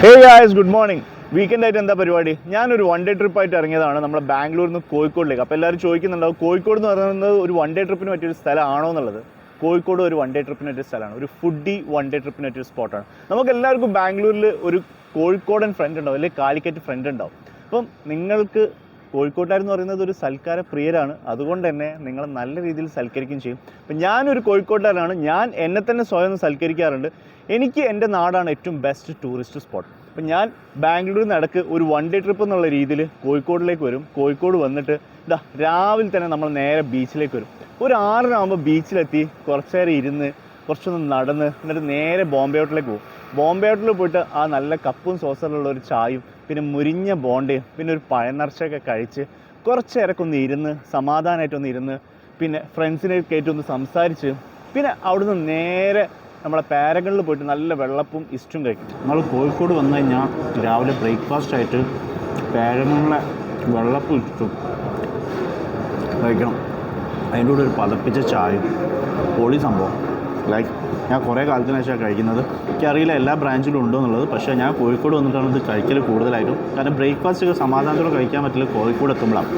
Hey guys good morning weekend ആയിട്ട് എന്താ പരിപാടി? ഞാനൊരു വൺ ഡേ ട്രിപ്പ് ആയിട്ട് ഇറങ്ങിയതാണ് നമ്മുടെ ബാംഗ്ലൂരിൽ നിന്ന് കോഴിക്കോടിലേക്ക്. അപ്പോൾ എല്ലാവരും ചോദിക്കുന്നുണ്ടാവും കോഴിക്കോട് എന്ന് പറയുന്നത് ഒരു വൺ ഡേ ട്രിപ്പിന് പറ്റിയൊരു സ്ഥലമാണോ എന്നുള്ളത്? കോഴിക്കോട് ഒരു വൺ ഡേ ട്രിപ്പിന് പറ്റിയ സ്ഥലമാണ്. ഒരു ഫുഡി വൺ ഡേ ട്രിപ്പിന് പറ്റിയ സ്പോട്ടാണ് നമുക്ക് എല്ലാവർക്കും ബാംഗ്ലൂരിൽ ഒരു കോഴിക്കോടൻ ഫ്രണ്ട് ഉണ്ടാവും അല്ലെങ്കിൽ കാലിക്കറ്റ് ഫ്രണ്ട് ഉണ്ടാവും. അപ്പം നിങ്ങൾക്ക് കോഴിക്കോട്ടുകാരെന്ന് പറയുന്നത് ഒരു സൽക്കാര പ്രിയരാണ്. അതുകൊണ്ട് തന്നെ നിങ്ങൾ നല്ല രീതിയിൽ സൽക്കരിക്കുകയും ചെയ്യും. അപ്പം ഞാനൊരു കോഴിക്കോട്ടുകാരനാണ്. ഞാൻ എന്നെ തന്നെ സ്വയം സൽക്കരിക്കാറുണ്ട്. എനിക്ക് എന്റെ നാടാണ് ഏറ്റവും ബെസ്റ്റ് ടൂറിസ്റ്റ് സ്പോട്ട് അപ്പം ഞാൻ ബാംഗ്ലൂരിൽ നടക്ക് ഒരു വൺ ഡേ ട്രിപ്പ് എന്നുള്ള രീതിയിൽ കോഴിക്കോടിലേക്ക് വരും. കോഴിക്കോട് വന്നിട്ട് ഇതാ രാവിലെ തന്നെ നമ്മൾ നേരെ ബീച്ചിലേക്ക് വരും. ഒരു ആറിനാകുമ്പോൾ ബീച്ചിലെത്തി കുറച്ച് നേരം ഇരുന്ന് കുറച്ചൊന്ന് നടന്ന് എന്നിട്ട് നേരെ ബോംബെ ഹോട്ടലിലേക്ക് പോകും. ബോംബെ ഹോട്ടലിൽ പോയിട്ട് ആ നല്ല കപ്പും സോസറിലുള്ള ഒരു ചായയും പിന്നെ മുരിഞ്ഞ ബോണ്ടയും പിന്നെ ഒരു പഴനർച്ചയൊക്കെ കഴിച്ച് കുറച്ച് നേരക്കൊന്ന് ഇരുന്ന് സമാധാനമായിട്ടൊന്ന് ഇരുന്ന് പിന്നെ ഫ്രണ്ട്സിനെ കയറ്റി സംസാരിച്ച് പിന്നെ അവിടുന്ന് നേരെ നമ്മളെ പാരകളിൽ പോയിട്ട് നല്ല വെള്ളപ്പും ഇസ്റ്റും കഴിക്കും. നമ്മൾ കോഴിക്കോട് വന്നു കഴിഞ്ഞാൽ രാവിലെ ബ്രേക്ക്ഫാസ്റ്റ് ആയിട്ട് പാരഗണിലെ വെള്ളപ്പും ഇസ്റ്റും കഴിക്കണം. അതിന്റെ കൂടെ ഒരു പതപ്പിച്ച ചായയും പൊളി സംഭവം. ലൈക്ക് ഞാൻ കുറേ കാലത്തിന് ശേഷമാണ് കഴിക്കുന്നത്. എനിക്കറിയില്ല എല്ലാ ബ്രാഞ്ചിലും ഉണ്ടോ എന്നുള്ളത്. പക്ഷേ ഞാൻ കോഴിക്കോട് വന്നിട്ടാണ് ഇത് കഴിക്കൽ കൂടുതലായിട്ടും. കാരണം ബ്രേക്ക്ഫാസ്റ്റ് ഒക്കെ സമാധാനത്തോടെ കഴിക്കാൻ പറ്റില്ല. കോഴിക്കോട് എത്തുമ്പോഴാണ്.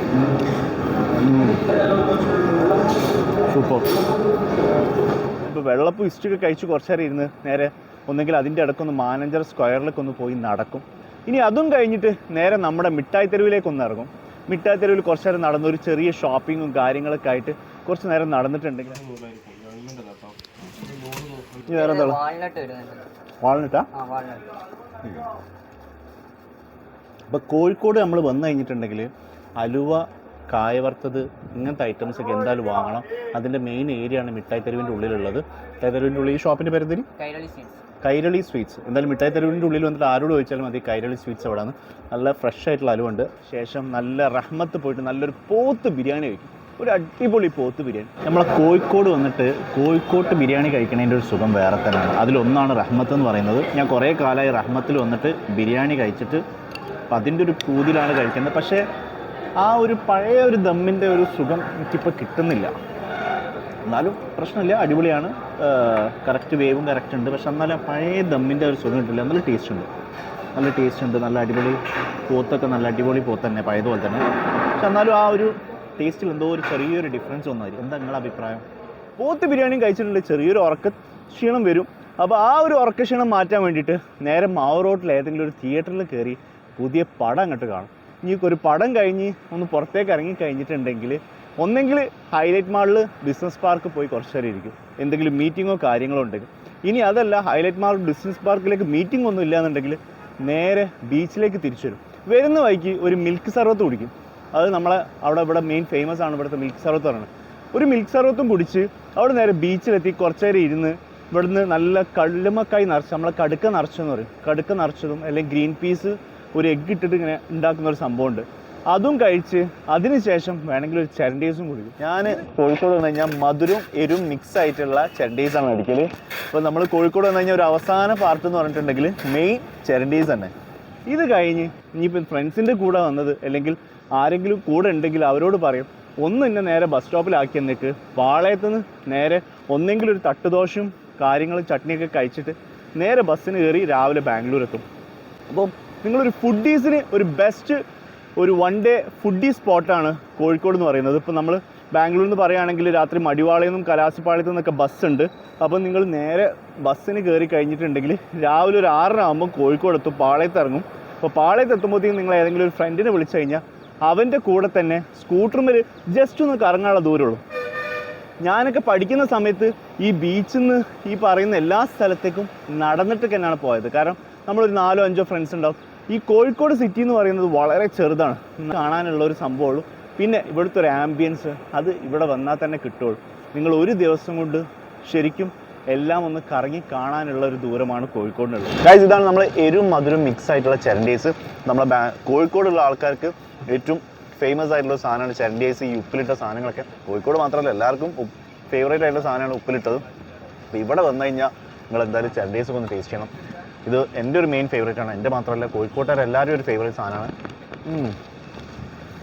സൂപ്പർ. ഇപ്പോൾ വെള്ളപ്പും ഇസ്റ്റൊക്കെ കഴിച്ച് കുറച്ച് നേരം ഇരുന്ന് നേരെ ഒന്നെങ്കിൽ അതിന്റെ ഇടക്കൊന്ന് മാനേജർ സ്ക്വയറിലേക്ക് ഒന്ന് പോയി നടക്കും. ഇനി അതും കഴിഞ്ഞിട്ട് നേരെ നമ്മുടെ മിഠായി തെരുവിലേക്ക് ഒന്ന് ഇറങ്ങും. മിഠായി തെരുവിൽ കുറച്ച് നേരം നടന്നൊരു ചെറിയ ഷോപ്പിങ്ങും കാര്യങ്ങളൊക്കെ ആയിട്ട് കുറച്ച് നേരം നടന്നിട്ടുണ്ടെങ്കിൽ ഇനി വേറെ വാൾനട്ട് വരുന്നുണ്ട്. വാൾനട്ടാ? ആ വാൾനട്ട്. അപ്പോൾ കോഴിക്കോട് നമ്മൾ വന്നു കഴിഞ്ഞിട്ടുണ്ടെങ്കിൽ അലുവ കായ വറുത്തത് ഇങ്ങനത്തെ ഐറ്റംസ് ഒക്കെ എന്തായാലും വാങ്ങണം. അതിന്റെ മെയിൻ ഏരിയ ആണ് മിഠായി തെരുവിന്റെ ഉള്ളിലുള്ളത്. മിഠായി തെരുവിന്റെ ഉള്ളിൽ ഈ ഷോപ്പിന്റെ പേര് എന്തിന്? കൈരളി സ്വീറ്റ്സ്. എന്തായാലും മിഠായി തെരുവിന്റെ ഉള്ളിൽ വന്നിട്ട് ആരോട് ചോദിച്ചാലും മതി കൈരളി സ്വീറ്റ്സ് അവിടെയാണ് നല്ല ഫ്രഷ് ആയിട്ടുള്ള അലുവുണ്ട്. ശേഷം നല്ല റഹ്മത്ത് പോയിട്ട് നല്ലൊരു പോത്ത് ബിരിയാണി കഴിക്കും. ഒരു അടിപൊളി പോത്ത് ബിരിയാണി. നമ്മളെ കോഴിക്കോട് വന്നിട്ട് കോഴിക്കോട്ട് ബിരിയാണി കഴിക്കണതിന്റെ ഒരു സുഖം വേറെ തന്നെയാണ്. അതിലൊന്നാണ് റഹ്മത്ത് എന്ന് പറയുന്നത്. ഞാൻ കുറേ കാലമായി റഹ്മത്തിൽ വന്നിട്ട് ബിരിയാണി കഴിച്ചിട്ട് അപ്പം അതിന്റെ ഒരു പൂതിലാണ് കഴിക്കുന്നത്. പക്ഷേ ആ ഒരു പഴയ ഒരു ദമ്മിന്റെ ഒരു സുഖം എനിക്കിപ്പോൾ കിട്ടുന്നില്ല. എന്നാലും പ്രശ്നമില്ല. അടിപൊളിയാണ്. കറക്റ്റ് വേവും കറക്റ്റ് ഉണ്ട്. പക്ഷെ എന്നാലും പഴയ ദമ്മിന്റെ ഒരു സുഖം കിട്ടില്ല. നല്ല ടേസ്റ്റ് ഉണ്ട്. നല്ല ടേസ്റ്റ് ഉണ്ട്. നല്ല അടിപൊളി പോത്തൊക്കെ നല്ല അടിപൊളി പോത്ത് തന്നെ. പഴയതുപോലെ തന്നെ. പക്ഷെ എന്നാലും ആ ഒരു ടേസ്റ്റിൽ എന്തോ ഒരു ചെറിയൊരു ഡിഫറൻസ് വന്നായിരിക്കും. എന്താ നിങ്ങളുടെ അഭിപ്രായം? പോത്ത് ബിരിയാണിയും കഴിച്ചിട്ടുണ്ട്. ചെറിയൊരു ഉറക്ക ക്ഷീണം വരും. അപ്പോൾ ആ ഒരു ഉറക്ക ക്ഷീണം മാറ്റാൻ വേണ്ടിയിട്ട് നേരെ മാവ് റോട്ടിൽ ഏതെങ്കിലും ഒരു തിയേറ്ററിൽ കയറി പുതിയ പടം അങ്ങോട്ട് കാണും. ഇനി ഒരു പടം കഴിഞ്ഞ് ഒന്ന് പുറത്തേക്ക് ഇറങ്ങി കഴിഞ്ഞിട്ടുണ്ടെങ്കിൽ ഒന്നെങ്കിൽ ഹൈലൈറ്റ് മാളിൽ ബിസിനസ് പാർക്ക് പോയി കുറച്ച് നേരം ഇരിക്കും. എന്തെങ്കിലും മീറ്റിങ്ങോ കാര്യങ്ങളോ ഉണ്ടെങ്കിൽ. ഇനി അതല്ല ഹൈലൈറ്റ് മാൾ ബിസിനസ് പാർക്കിലേക്ക് മീറ്റിംഗ് ഒന്നും ഇല്ലാന്നുണ്ടെങ്കിൽ നേരെ ബീച്ചിലേക്ക് തിരിച്ചു വരും. വരുന്ന വഴിക്ക് ഒരു മിൽക്ക് സർവത്ത് കുടിക്കും. അത് നമ്മളെ അവിടെ ഇവിടെ മെയിൻ ഫേമസ് ആണ് ഇവിടുത്തെ മിൽക്ക് സർവത്ത് പറയുന്നത്. ഒരു മിൽക്ക് സർവത്തും കുടിച്ച് അവിടെ നേരെ ബീച്ചിലെത്തി കുറച്ച് നേരം ഇരുന്ന് ഇവിടുന്ന് നല്ല കള്ളുമക്കായി നിറച്ച് നമ്മളെ കടുക്ക നിറച്ചെന്ന് പറയും. കടുക്ക നിറച്ചതും അല്ലെങ്കിൽ ഗ്രീൻ പീസ് ഒരു എഗ്ഗ് ഇട്ടിട്ട് ഇങ്ങനെ ഉണ്ടാക്കുന്ന ഒരു സംഭവമുണ്ട്. അതും കഴിച്ച് അതിനുശേഷം വേണമെങ്കിൽ ഒരു ചെരണ്ടീസും കുടിക്കും. ഞാൻ കോഴിക്കോട് വന്നു കഴിഞ്ഞാൽ മധുരവും എരും മിക്സ് ആയിട്ടുള്ള ചെരണ്ടീസാണ് അടിക്കൽ അപ്പോൾ നമ്മൾ കോഴിക്കോട് വന്നു കഴിഞ്ഞാൽ ഒരു അവസാന പാർട്ട് എന്ന് പറഞ്ഞിട്ടുണ്ടെങ്കിൽ മെയിൻ ചെരണ്ടീസ് തന്നെ. ഇത് കഴിഞ്ഞ് ഇനിയിപ്പം ഫ്രണ്ട്സിന്റെ കൂടെ വന്നത് അല്ലെങ്കിൽ ആരെങ്കിലും കൂടെ ഉണ്ടെങ്കിൽ അവരോട് പറയും ഒന്ന് എന്നെ നേരെ ബസ് സ്റ്റോപ്പിലാക്കി എന്നിട്ട് പാളയത്തുനിന്ന് നേരെ ഒന്നെങ്കിലും ഒരു തട്ടുദോശയും കാര്യങ്ങളും ചട്നിയൊക്കെ കഴിച്ചിട്ട് നേരെ ബസ്സിന് കയറി രാവിലെ ബാംഗ്ലൂർ എത്തും അപ്പം നിങ്ങളൊരു ഫുഡീസിന് ഒരു ബെസ്റ്റ് ഒരു വൺ ഡേ ഫുഡി സ്പോട്ടാണ് കോഴിക്കോട് എന്ന് പറയുന്നത്. ഇപ്പോൾ നമ്മൾ ബാംഗ്ലൂരിൽ നിന്ന് പറയുകയാണെങ്കിൽ രാത്രി മടിവാളയിൽ നിന്നും കലാസിപ്പാളയത്തു നിന്നൊക്കെ ബസ്സുണ്ട് അപ്പോൾ നിങ്ങൾ നേരെ ബസ്സിന് കയറി കഴിഞ്ഞിട്ടുണ്ടെങ്കിൽ രാവിലെ ഒരു ആറര ആകുമ്പോൾ കോഴിക്കോട് എത്തും പാളയത്ത് ഇറങ്ങും അപ്പോൾ പാളയത്ത് എത്തുമ്പോഴത്തേക്കും നിങ്ങൾ ഏതെങ്കിലും ഒരു ഫ്രണ്ടിനെ വിളിച്ചു കഴിഞ്ഞാൽ അവന്റെ കൂടെ തന്നെ സ്കൂട്ടർമേൽ ജസ്റ്റ് ഒന്ന് കറങ്ങാനുള്ള ദൂരമുള്ളൂ. ഞാനൊക്കെ പഠിക്കുന്ന സമയത്ത് ഈ ബീച്ചിൽ നിന്ന് ഈ പറയുന്ന എല്ലാ സ്ഥലത്തേക്കും നടന്നിട്ടൊക്കെ തന്നെയാണ് പോയത്. കാരണം നമ്മളൊരു നാലോ അഞ്ചോ ഫ്രണ്ട്സ് ഉണ്ടാവും. ഈ കോഴിക്കോട് സിറ്റി എന്ന് പറയുന്നത് വളരെ ചെറുതാണ്. കാണാനുള്ള ഒരു സംഭവമുള്ളൂ. പിന്നെ ഇവിടുത്തെ ഒരു ആംബിയൻസ് അത് ഇവിടെ വന്നാൽ തന്നെ കിട്ടുള്ളൂ നിങ്ങൾ ഒരു ദിവസം കൊണ്ട് ശരിക്കും എല്ലാം ഒന്ന് കറങ്ങി കാണാനുള്ള ഒരു ദൂരമാണ് കോഴിക്കോടിനുള്ളത്. ഗൈസ് ഇതാണ് നമ്മൾ എരും മധുരം മിക്സ് ആയിട്ടുള്ള ചരണ്ടീസ് നമ്മളെ കോഴിക്കോടുള്ള ആൾക്കാർക്ക് ഏറ്റവും ഫേമസ് ആയിട്ടുള്ള സാധനമാണ് ചരണ്ടീസ് ഈ ഉപ്പിലിട്ട സാധനങ്ങളൊക്കെ. കോഴിക്കോട് മാത്രമല്ല എല്ലാവർക്കും ഫേവറേറ്റ് ആയിട്ടുള്ള സാധനമാണ് ഉപ്പിലിട്ടത്. അപ്പോൾ ഇവിടെ വന്നു കഴിഞ്ഞാൽ നിങ്ങൾ എന്തായാലും ചെരണ്ടീസ് ഒന്ന് ടേസ്റ്റ് ചെയ്യണം. ഇത് എന്റെ ഒരു മെയിൻ ഫേവറേറ്റ് ആണ്. എന്റെ മാത്രമല്ല കോഴിക്കോട്ടുകാർ എല്ലാവരും ഒരു ഫേവറേറ്റ് സാധനമാണ്.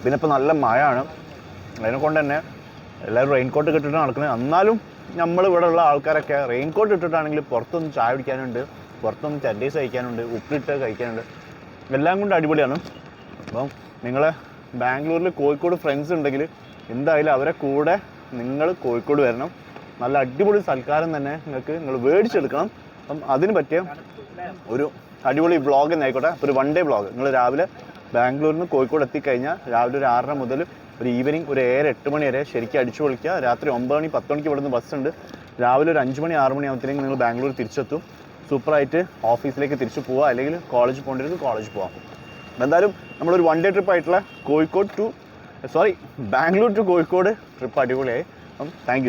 പിന്നെ ഇപ്പോൾ നല്ല മഴയാണ്. അതിനെ കൊണ്ട് തന്നെ എല്ലാവരും റെയിൻകോട്ട് ഇട്ടിട്ടാണ് നടക്കുന്നത്. എന്നാലും നമ്മൾ ഇവിടെ ഉള്ള ആൾക്കാരൊക്കെ റെയിൻകോട്ട് ഇട്ടിട്ടാണെങ്കിൽ പുറത്തൊന്ന് ചായ പിടിക്കാനുണ്ട് പുറത്തൊന്നും ചഡ്ഡീസ് കഴിക്കാനുണ്ട് ഉപ്പിട്ട് കഴിക്കാനുണ്ട്. എല്ലാം കൊണ്ട് അടിപൊളിയാണ്. അപ്പം നിങ്ങൾ ബാംഗ്ലൂരിൽ കോഴിക്കോട് ഫ്രണ്ട്സ് ഉണ്ടെങ്കിൽ എന്തായാലും അവരെ കൂടെ നിങ്ങൾ കോഴിക്കോട് വരണം. നല്ല അടിപൊളി സൽക്കാരം തന്നെ നിങ്ങൾക്ക് നിങ്ങൾ മേടിച്ചെടുക്കണം അപ്പം അതിന് പറ്റിയ ഒരു അടിപൊളി വ്ളോഗ് തന്നെ ആയിക്കോട്ടെ ഒരു വൺ ഡേ വ്ളോഗ് നിങ്ങൾ രാവിലെ ബാംഗ്ലൂരിൽ നിന്ന് കോഴിക്കോട് എത്തിക്കഴിഞ്ഞാൽ രാവിലെ ഒരു ആറര മുതൽ ഒരു ഈവനിങ് ഒരു ഏഴ് എട്ട് മണി വരെ ശരിക്കും അടിച്ചു പൊളിക്കുക. രാത്രി ഒമ്പത് മണി പത്ത് മണിക്ക് ഇവിടുന്ന് ബസ് ഉണ്ട്. രാവിലെ ഒരു അഞ്ച് മണി ആറ് മണി ആകുമ്പോഴത്തേക്കും നിങ്ങൾ ബാംഗ്ലൂർ തിരിച്ചെത്തും. സൂപ്പറായിട്ട് ഓഫീസിലേക്ക് തിരിച്ചു പോവുക. അല്ലെങ്കിൽ കോളേജ് പോകേണ്ടത് കോളേജ് പോകാം എന്തായാലും നമ്മളൊരു വൺ ഡേ ട്രിപ്പ് ആയിട്ടുള്ള Kozhikode to sorry Bangalore to Kozhikode trip അടിപൊളിയായി. അപ്പം താങ്ക്